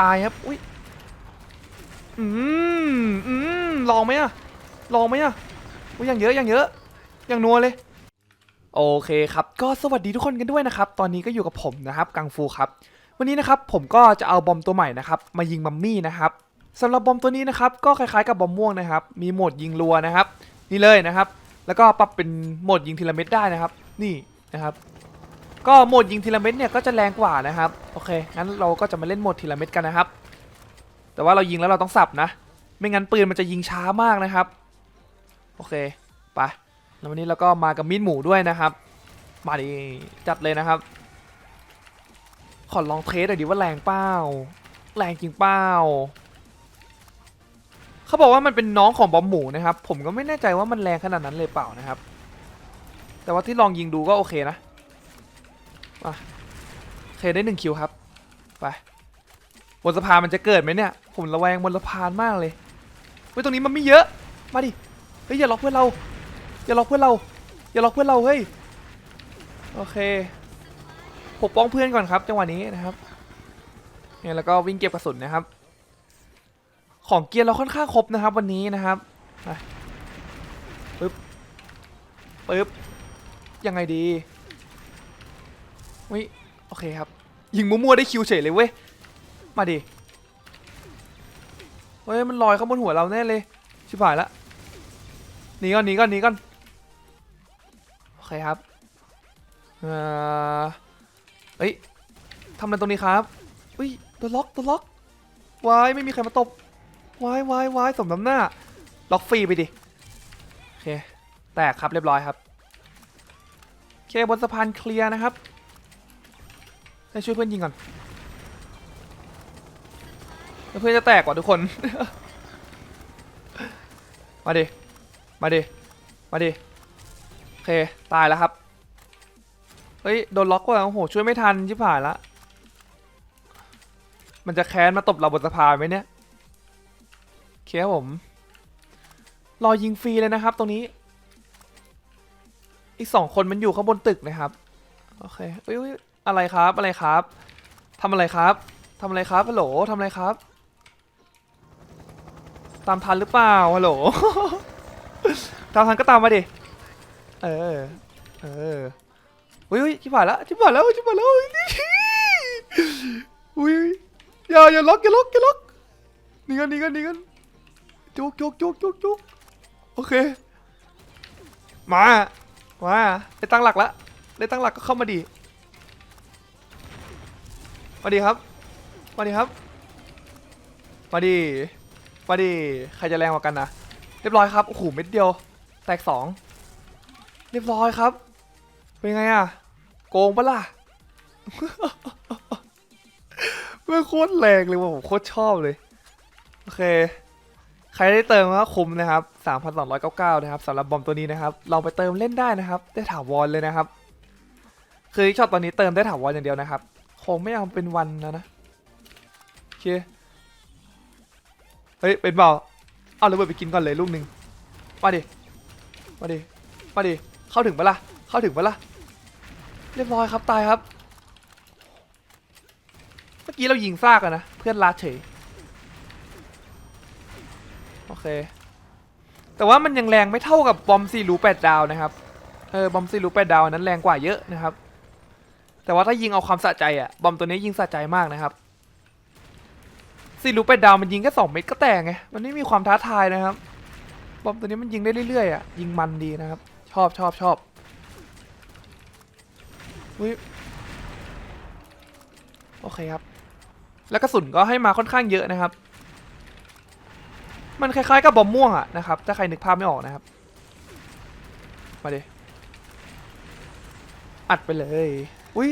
ตายครับ อุ้ย อืมอืมลองไหมอะลองไหมอะอุ้ยอย่างเยอะอย่างเยอะอย่างนัวเลยโอเคครับ ก็สวัสดีทุกคนกันด้วยนะครับ ตอนนี้ก็อยู่กับผมนะครับ กังฟูครับ วันนี้นะครับผมก็จะเอาบอมตัวใหม่นะครับ มายิงมัมมี่นะครับสำหรับบอมตัวนี้นะครับก็คล้ายๆกับบอมม่วงนะครับ มีโหมดยิงรัวนะครับ นี่เลยนะครับ แล้วก็ปรับเป็นโหมดยิงทีละเม็ดได้นะครับ นี่นะครับ ก็โหมดยิงทีละเม็ดเนี่ยก็จะแรงกว่านะครับโอเคงั้นเราก็จะมาเล่นโหมดทีละเม็ดกันนะครับ แต่ว่าเรายิงแล้วเราต้องสับนะ ไม่งั้นปืนมันจะยิงช้ามากนะครับ โอเคไปแล้ววันนี้เราก็มากับมีดหมูด้วยนะครับ มาดิจัดเลยนะครับ ขอลองเทสหน่อยดิว่าแรงเป้าแรงจริงเป้าเขาบอกว่ามันเป็นน้องของบอมหมูนะครับ ผมก็ไม่แน่ใจว่ามันแรงขนาดนั้นเลยเปล่านะครับ แต่ว่าที่ลองยิงดูก็โอเคนะ มาโอเคได้หนึ่งคิวครับ ไปบนสะพานมันจะเกิดไหมเนี่ย ผมระแวงบนสะพานมากเลยเฮ้ยตรงนี้มันไม่เยอะ มาดิ เฮ้ยอย่าล็อกเพื่อนเรา อย่าล็อกเพื่อนเรา อย่าล็อกเพื่อนเรา เฮ้ย โอเค ปกป้องเพื่อนก่อนครับจังหวะนี้นะครับ เนี่ยแล้วก็วิ่งเก็บกระสุนนะครับ ของเกียร์เราค่อนข้างครบนะครับ วันนี้นะครับไปปึ๊บปึ๊บ ยังไงดี วิโอเคครับ ยิงมั่วๆได้คิวเฉยเลยเว้ย มาดิ เฮ้ย มันลอยเข้าบนหัวเราแน่เลย ชิบหายละหนีก่อนหนีก่อนหนีก่อน โอเคครับ เอ่อเฮ้ยทำอะไรตรงนี้ครับอุ้ยตัวล็อกตัวล็อกวายไม่มีใครมาตบวายวายวายสมน้ำหน้า ล็อกฟรีไปดิ โอเค แตกครับเรียบร้อยครับ โอเคบนสะพานเคลียร์นะครับ ให้ช่วยเพื่อนยิงก่อนเพื่อนจะแตกกว่าทุกคน มาดิ มาดิ มาดิ โอเค ตายแล้วครับ เฮ้ย โดนล็อกว่ะโอ้โห ช่วยไม่ทันชิบหายละ มันจะแค้นมาตบเราบนสะพานไหมเนี่ยเคครับผม รอยิงฟรีเลยนะครับ ตรงนี้ อีกสองคนมันอยู่ข้างบนตึกนะครับ โอเคเอ้ย อะไรครับอะไรครับทำอะไรครับทำอะไรครับฮัลโหลทำอะไรครับ ตามทันหรือเปล่าฮัลโหลตามทันก็ตามมาดิเออเอออุ้ยชิบหายแล้วชิบหายแล้วชิบหายแล้วอุ้ยอยอย่าอย่าล็อกอย่าล็อกอย่าล็อกหนีกันหนีกันหนีกันจุกจุกจุกจุกจุกโอเค มา มาได้ตั้งหลักแล้วได้ตั้งหลักก็เข้ามาดี มาดีครับ มาดีครับ มาดี มาดี ใครจะแรงกว่ากันนะ เรียบร้อยครับ โอ้โห เม็ดเดียว แตกสอง เรียบร้อยครับ เป็นไงอะโกงปะล่ะม่โคตรแรงเลยว่ะผมโคตรชอบเลย โอเค ใครได้เติมก็คุ้มนะครับ 3,299 นะครับสำหรับบอมตัวนี้นะครับลองไปเติมเล่นได้นะครับ ได้ถาวรเลยนะครับ คือช็อตตอนนี้เติมได้ถาวรอย่างเดียวนะครับ คงไม่เอาเป็นวันนะนะโอเคเฮ้ยเป็นเปล่าเอาระเบิดไปกินก่อนเลยลูกหนึ่งมาดิมาดิมาดิเข้าถึงปะล่ะเข้าถึงปะล่ะเรียบร้อยครับตายครับ เมื่อกี้เรายิงซากอะนะเพื่อนลาดเฉยโอเคแต่ว่ามันยังแรงไม่เท่ากับบอมซีรูแปดดาวนะครับเออบอมซีรูแปดดาวอันนั้นแรงกว่าเยอะนะครับ แต่ว่าถ้ายิงเอาความสะใจอะบอมตัวนี้ยิงสะใจมากนะครับซีรูแปดดาวมันยิงแค่สองเม็ดก็แตกไงมันไม่มีความท้าทายนะครับ บอมตัวนี้มันยิงได้เรื่อยๆอะยิงมันดีนะครับ ชอบชอบชอบอุ๊ยโอเคครับ แล้วกระสุนก็ให้มาค่อนข้างเยอะนะครับ มันคล้ายๆกับบอมม่วงอะนะครับ ถ้าใครนึกภาพไม่ออกนะครับ มาดิอัดไปเลย อุ้ย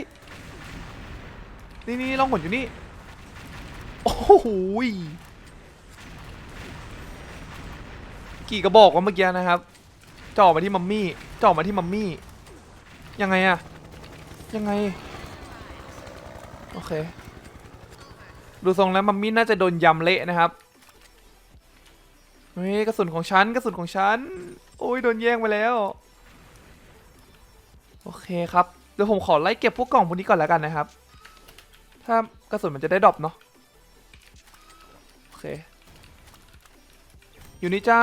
นี่นี่ลองหนอยู่นี่ โอ้โหกี่กระบอกวะเมื่อกี้นะครับจ่อมาที่มัมมี่จ่อมาที่มัมมี่ ยังไงอะยังไง โอเค ดูทรงแล้วมัมมี่น่าจะโดนยำเละนะครับเฮ้ยกระสุนของฉันกระสุนของฉัน โอ้ยโดนแย่งไปแล้ว โอเคครับ ดี๋ยวผมขอไล่เก็บพวกกล่องพวกนี้ก่อนแล้วกันนะครับ ถ้ากระสุนมันจะได้ดรอปเนาะโอเค อยู่นี่จ้า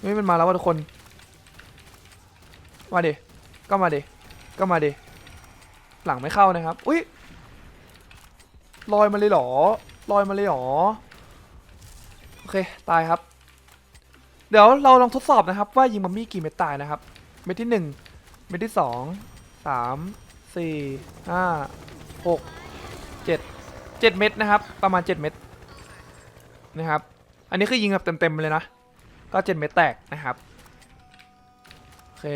เฮ้ยมันมาแล้วว่ะทุกคน มาดิ ก็มาดิ ก็มาดิ หลังไม่เข้านะครับ อุ้ยลอยมาเลยหรอลอยมาเลยหรอ โอเค ตายครับ เดี๋ยวเราลองทดสอบนะครับ ว่ายิงมัมมี่กี่เม็ดตายนะครับ เม็ดที่หนึ่งเม็ดที่สองสามสี่ห้าหกเจ็ดเจ็ดเม็ดนะครับ ประมาณเจ็ดเม็ดนะครับ อันนี้คือยิงแบบเต็มๆเลยนะ ก็เจ็ดเม็ดแตกนะครับ โอเค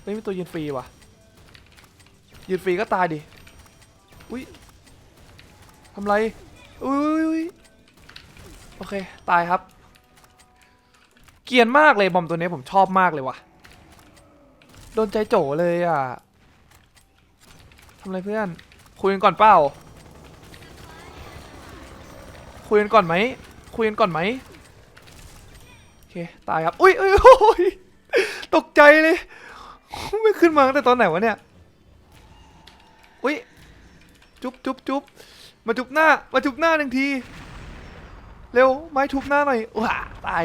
เฮ้ยมีตัวยืนฟรีว่ะ ยืนฟรีก็ตายดิ อุ้ยทำไร อุ้ยอุ๊ยอุ๊ยโอเค ตายครับ เกียนมากเลยบอมตัวนี้ผมชอบมากเลยว่ะ โดนใจโจเลยอะทำไรเพื่อน คุยกันก่อนเปล่า คุยกันก่อนไหม คุยกันก่อนไหมโอเคตายครับ อุ้ยอุ้ยโอ้ยตกใจเลย ไม่ขึ้นมาตั้งแต่ตอนไหนวะเนี่ย อุ้ย จุ๊บจุ๊บจุ๊บมาจุ๊บหน้า มาจุ๊บหน้าหนึ่งที เร็ว ไม้ทุบหน้าหน่อยว้าตาย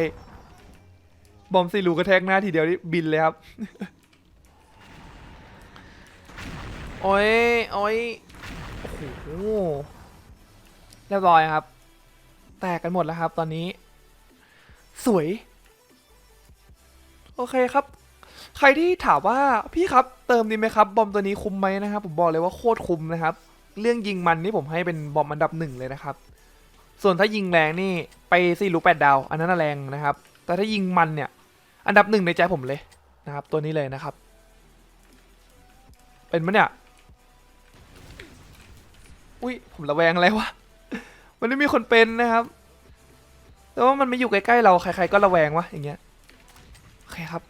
บอมซีลูกระแทกหน้าทีเดียวนี่บินเลยครับ โอ้ย โอ้ย โอ้โห เรียบร้อยครับ แตกกันหมดแล้วครับตอนนี้ สวย โอเคครับ ใครที่ถามว่าพี่ครับเติมดีไหมครับ บอมตัวนี้คุ้มไหมนะครับ ผมบอกเลยว่าโคตรคุ้มนะครับ เรื่องยิงมันนี่ผมให้เป็นบอมอันดับหนึ่งเลยนะครับส่วนถ้ายิงแรงนี่ไปซีรูแปดดาว อันนั้นแรงนะครับ แต่ถ้ายิงมันเนี่ย อันดับหนึ่งในใจผมเลยนะครับ ตัวนี้เลยนะครับ เป็นมั้ยเนี่ย อุ้ยผมระแวงอะไรวะ มันไม่มีคนเป็นนะครับแต่ว่ามันไม่อยู่ใกล้ๆเราใคร ๆ ก็ระแวงวะอย่างเงี้ยโอเคครับ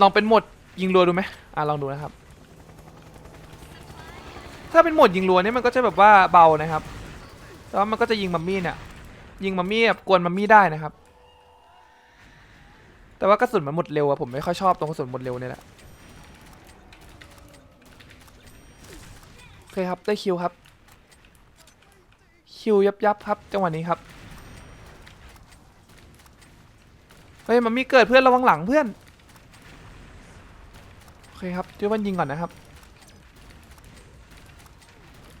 ลองเป็นโหมดยิงรัวดูไหมอะลองดูนะครับ ถ้าเป็นโหมดยิงรัวเนี่ยมันก็จะแบบว่าเบานะครับ แต่ว่ามันก็จะยิงมัมมี่เนี่ย ยิงมัมมี่แบบกวนมัมมี่ได้นะครับ แต่ว่ากระสุนมันหมดเร็วอะผมไม่ค่อยชอบตรงกระสุนหมดเร็วเนี่ยแหละโอเคครับได้คิวครับ คิวยับยับครับจังหวะนี้ครับเฮ้ยมัมมี่เกิดเพื่อนระวังหลังเพื่อนโอเคครับเดี๋ยวมันยิงก่อนนะครับ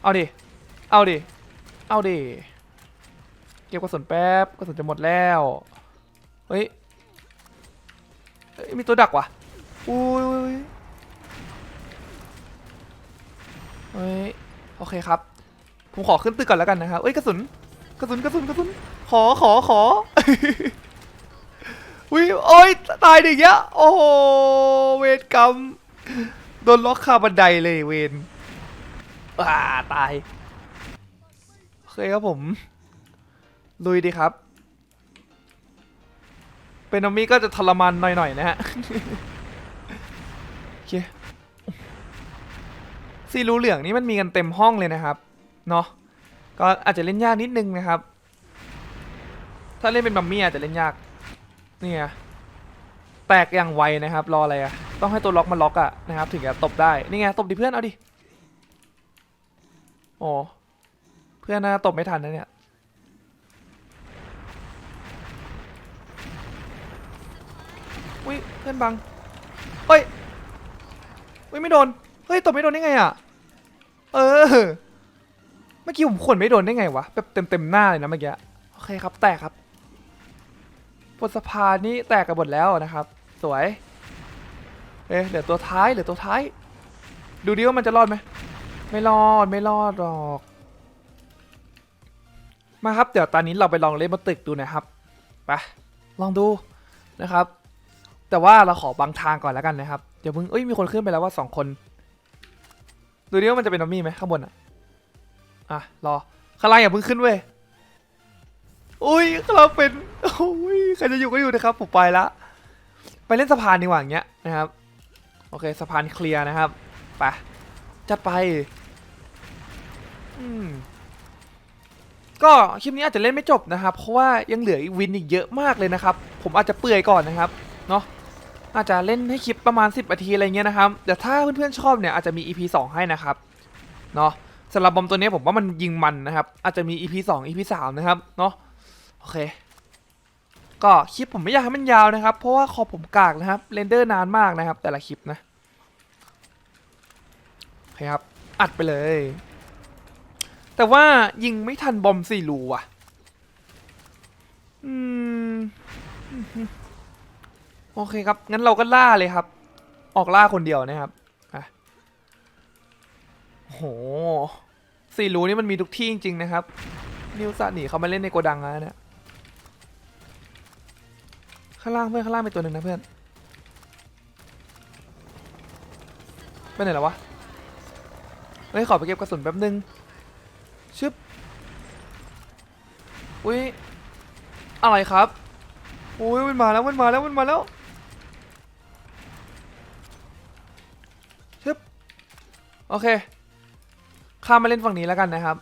เอาดิเอาดิเอาดิ เก็บกระสุนแป๊บกระสุนจะหมดแล้ว เฮ้ยเฮ้ยมีตัวดักว่ะอุ้ยเฮ้ยโอเคครับ ผมขอขึ้นตึกก่อนแล้วกันนะครับเอ้ยกระสุนกระสุนกระสุนกระสุนขอขอขออุ้ยโอ้ยตายดิเงี้ยโอ้โหเวรกรรมโดนล็อกคาบันไดเลยเวนอ่าตายโอเคครับผม ลุยดีครับ เป็นอมีก็จะทรมานหน่อยๆนะฮะโอเคซีรูเหลืองนี่มันมีกันเต็มห้องเลยนะครับ เนาะก็อาจจะเล่นยากนิดนึงนะครับ ถ้าเล่นเป็นมัมมี่อาจจะเล่นยากนี่ไงแตกอย่างไวนะครับ รออะไรอะต้องให้ตัวล็อกมาล็อกอะนะครับ ถึงจะตบได้นี่ไงตบดิเพื่อนเอาดิโอ้เพื่อนน่าตบไม่ทันนะเนี่ย อุ้ยเพื่อนบังเฮ้ยอุ้ยไม่โดนเฮ้ยตบไม่โดนได้ไงอะเออเมื่อกี้ผมขวนไม่โดนได้ไงวะแบบเต็มเต็มหน้าเลยนะเมื่อกี้โอเคครับแตกครับบนสะพานนี่แตกกันหมดแล้วนะครับ สวยเอ๊ะเหลือตัวท้ายเหลือตัวท้าย ดูดิว่ามันจะรอดไหมไม่รอดไม่รอดหรอกมาครับเดี๋ยวตอนนี้เราไปลองเล่นบนตึกดูนะครับไปลองดูนะครับ แต่ว่าเราขอบังทางก่อนแล้วกันนะครับเดี๋ยวมึงเอ้ยมีคนขึ้นไปแล้วว่าสองคนดูดิว่ามันจะเป็นนอมมี่ไหมข้างบนอะอะรอข้างล่างอย่าเพิ่งขึ้นเว้ยอุ้ยเราเป็นโอ้ยใครจะอยู่ก็อยู่นะครับผมไปละไปเล่นสะพานดีกว่าอย่างเงี้ยนะครับโอเคสะพานเคลียร์นะครับไปจัดไปอืมก็คลิปนี้อาจจะเล่นไม่จบนะครับ เพราะว่ายังเหลืออีกวินอีกเยอะมากเลยนะครับ ผมอาจจะเปื่อยก่อนนะครับ เนาะ อาจจะเล่นให้คลิปประมาณ 10นาทีอะไรเงี้ยนะครับแต่ถ้าเพื่อนๆชอบเนี่ยอาจจะมี EP 2 ให้นะครับเนาะสำหรับบอมตัวนี้ผมว่ามันยิงมันนะครับ อาจจะมี EP 2 EP 3 นะครับเนาะโอเค ก็คลิปผมไม่อยากให้มันยาวนะครับ เพราะว่าคอผมกากนะครับเรนเดอร์นานมากนะครับ แต่ละคลิปนะโอเคครับอัดไปเลย แต่ว่ายิงไม่ทันบอมสี่รูว่ะอืม โอเคครับ งั้นเราก็ล่าเลยครับ ออกล่าคนเดียวนะครับอะโอ้โหสี่รูนี่มันมีทุกที่จริงๆนะครับ นิวซาหนีเขามาเล่นในโกดังแล้วเนี่ย ข้างล่างเพื่อนข้างล่างเป็นตัวหนึ่งนะเพื่อน ไปไหนแล้ววะ เฮ้ยขอไปเก็บกระสุนแป๊บนึง ชึบ อุ้ยอะไรครับ อุ้ยมันมาแล้วมันมาแล้วมันมาแล้ว โอเค ข้ามมาเล่นฝั่งนี้แล้วกันนะครับ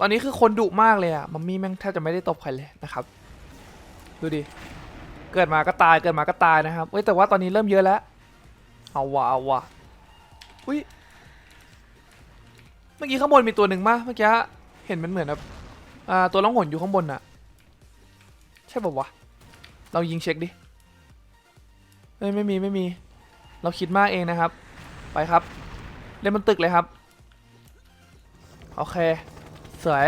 ตอนนี้คือคนดุมากเลยอะมัมมี่แม่งแทบจะไม่ได้ตบใครเลยนะครับ ดูดิ เกิดมาก็ตาย เกิดมาก็ตายนะครับเว้ย แต่ว่าตอนนี้เริ่มเยอะแล้ว เอาวะเอาวะอุ้ย เมื่อกี้ข้างบนมีตัวหนึ่งมาเมื่อกี้เห็นมันเหมือนแบบอ่าตัวล่องหนอยู่ข้างบนน่ะใช่ป่าวะ เรายิงเช็คดิเอ้ยไม่มีไม่มี เราคิดมากเองนะครับ ไปครับ เล่นบนตึกเลยครับ โอเค สวย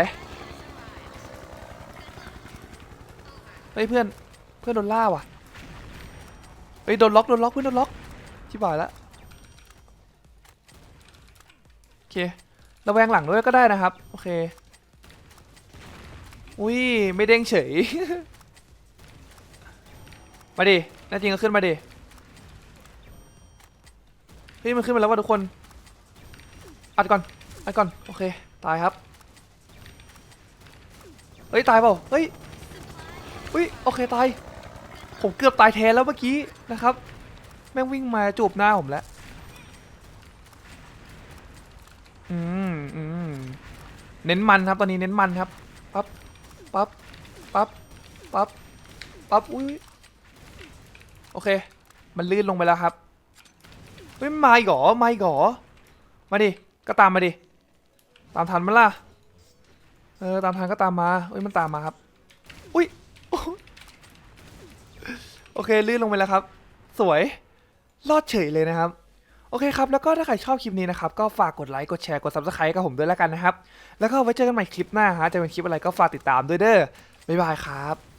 เฮ้ยเพื่อน เพื่อนโดนล่าว่ะ เฮ้ยโดนล็อกโดนล็อกเพื่อนโดนล็อกชิบหายแล้วโอเคระแวงหลังด้วยก็ได้นะครับ โอเค อุ้ยไม่เด้งเฉย มาดิแน่จริงก็ขึ้นมาดิ เฮ้ยมันขึ้นมาแล้วว่ะทุกคน อัดก่อน อัดก่อน โอเค ตายครับ เฮ้ย ตายเปล่า เฮ้ยเฮ้ย โอเค ตาย ผมเกือบตายแทนแล้วเมื่อกี้นะครับ แม่งวิ่งมาจูบหน้าผมแล้ว อืมอืมเน้นมันครับ ตอนนี้เน้นมันครับ ปั๊บ ปั๊บ ปั๊บ ปั๊บ ปั๊บ อุ้ย โอเค มันลื่นลงไปแล้วครับ เฮ้ยมาอีกหรอมาอีกหรอมาดิ ก็ตามมาดิ ตามทันมั้ยล่ะ เออ ตามทันก็ตามมาเฮ้ย มันตามมาครับ อุ้ย โอเค ลื่นลงไปแล้วครับ สวย รอดเฉยเลยนะครับ โอเคครับ แล้วก็ถ้าใครชอบคลิปนี้นะครับ ก็ฝากกดไลค์ กดแชร์ กด subscribe กับผมด้วยแล้วกันนะครับ แล้วก็ไว้เจอกันใหม่คลิปหน้าฮะ จะเป็นคลิปอะไรก็ฝากติดตามด้วยเด้อ บ๊ายบายครับ